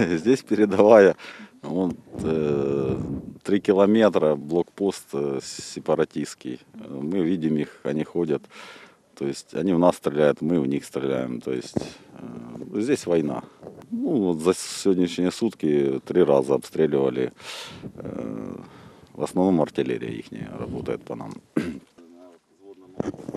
Здесь передовая, вон, э, три километра, блокпост э, сепаратистский. Мы видим их, они ходят. То есть они в нас стреляют, мы в них стреляем. То есть э, здесь война. Ну, вот за сегодняшние сутки три раза обстреливали. Э, в основном артиллерия их работает по нам.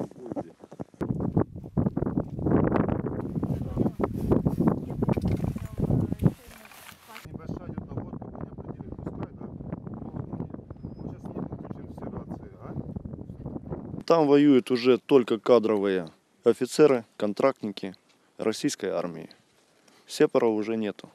Там воюют уже только кадровые офицеры, контрактники российской армии. Сепаров уже нету.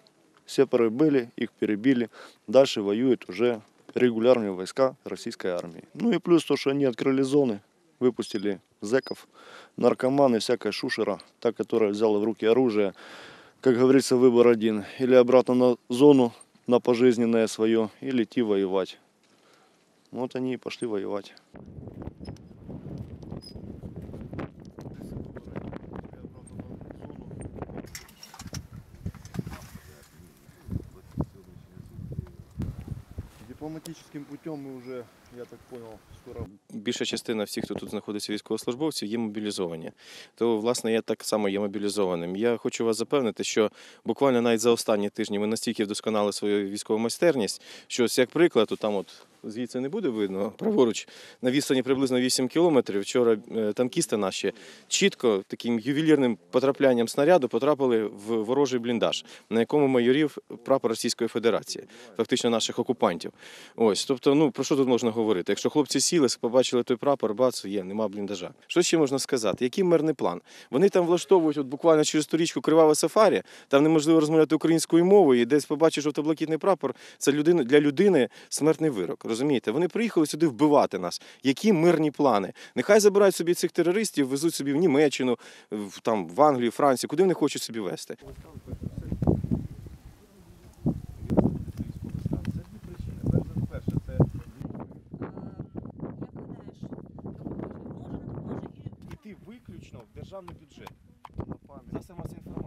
Сепары были, их перебили. Дальше воюют уже регулярные войска российской армии. Ну и плюс то, что они открыли зоны, выпустили зеков, наркоманы, всякая шушера, та, которая взяла в руки оружие. Как говорится, выбор один. Или обратно на зону, на пожизненное свое, или идти воевать. Вот они и пошли воевать. Дипломатическим путем ми вже, я так понял, скоро більша частина всіх, хто тут знаходиться військовослужбовців, є мобілізовані. То, власне, я так само є мобілізованим. Я хочу вас запевнити, що буквально навіть за останні тижні ми настільки вдосконали свою військову майстерність, що ось як приклад, то там от звідси не буде видно, праворуч, на відстані приблизно 8 кілометрів. Вчора е, танкісти наші чітко таким ювелірним потраплянням снаряду потрапили в ворожий бліндаж, на якому майорів прапор Російської Федерації, фактично наших окупантів. Ось, тобто, ну про що тут можна говорити? Якщо хлопці сіли, побачили той прапор, бац, є, нема бліндажа. Що ще можна сказати? Який мирний план? Вони там влаштовують от буквально через ту річку криваве сафарі, там неможливо розмовляти українською мовою, і десь побачиш жовто-блакитний прапор. Це людина для людини смертний вирок. Розумієте? Вони приїхали сюди вбивати нас. Які мирні плани? Нехай забирають собі цих терористів, везуть собі в Німеччину, в там в Англію, Францію, куди вони хочуть собі вести. Іти виключно в державний бюджет. Це сама ця інформація.